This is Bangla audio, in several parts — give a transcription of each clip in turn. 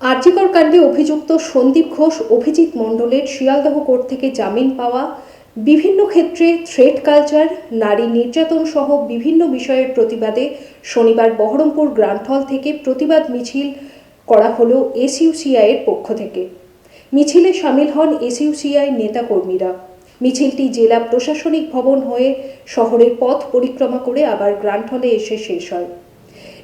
আর্যিকর কাণ্ডে অভিযুক্ত সন্দীপ ঘোষ, অভিজিৎ মণ্ডলের শিয়ালদহ কোর্ট থেকে জামিন পাওয়া, বিভিন্ন ক্ষেত্রে থ্রেড কালচার, নারী নির্যাতন সহ বিভিন্ন বিষয়ের প্রতিবাদে শনিবার বহরমপুর গ্র্যান্ড হল থেকে প্রতিবাদ মিছিল করা হলো এসইউসিআই এর পক্ষ থেকে। মিছিলে সামিল হন এসইউসিআই নেতাকর্মীরা। মিছিলটি জেলা প্রশাসনিক ভবন হয়ে শহরের পথ পরিক্রমা করে আবার গ্র্যান্ড হলে এসে শেষ হয়।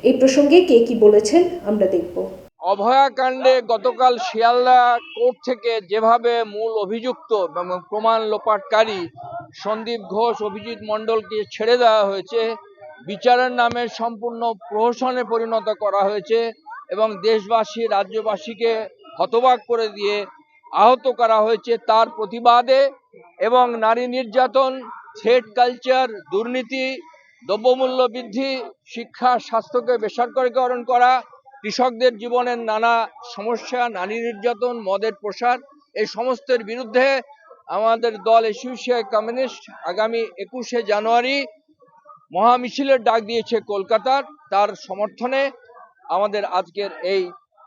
এই প্রসঙ্গে কে কি বলেছেন আমরা দেখব। অভয়াকাণ্ডে গতকাল শিয়ালদা কোর্ট থেকে যেভাবে মূল অভিযুক্ত প্রমাণ লোপাটকারী সন্দীপ ঘোষ, অভিজিৎ মণ্ডলকে ছেড়ে দেওয়া হয়েছে, বিচারের নামে সম্পূর্ণ প্রহসনে পরিণত করা হয়েছে এবং দেশবাসী, রাজ্যবাসীকে হতবাক করে দিয়ে আহত করা হয়েছে তার প্রতিবাদে এবং নারী নির্যাতন, থ্রেড কালচার, দুর্নীতি, দ্রব্যমূল্য বৃদ্ধি, শিক্ষা, স্বাস্থ্যকে বেসরকারীকরণ করা কৃষকদের জীবনের নানা সমস্যা, নারী নির্যাতন, মদের প্রসার, এই সমস্তের বিরুদ্ধে আমাদের দল এসিউসিআই কমিউনিস্ট আগামী একুশে জানুয়ারি মহামিছিলের ডাক দিয়েছে কলকাতার। তার সমর্থনে আমাদের আজকের এই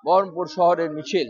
বহরমপুর শহরের মিছিল।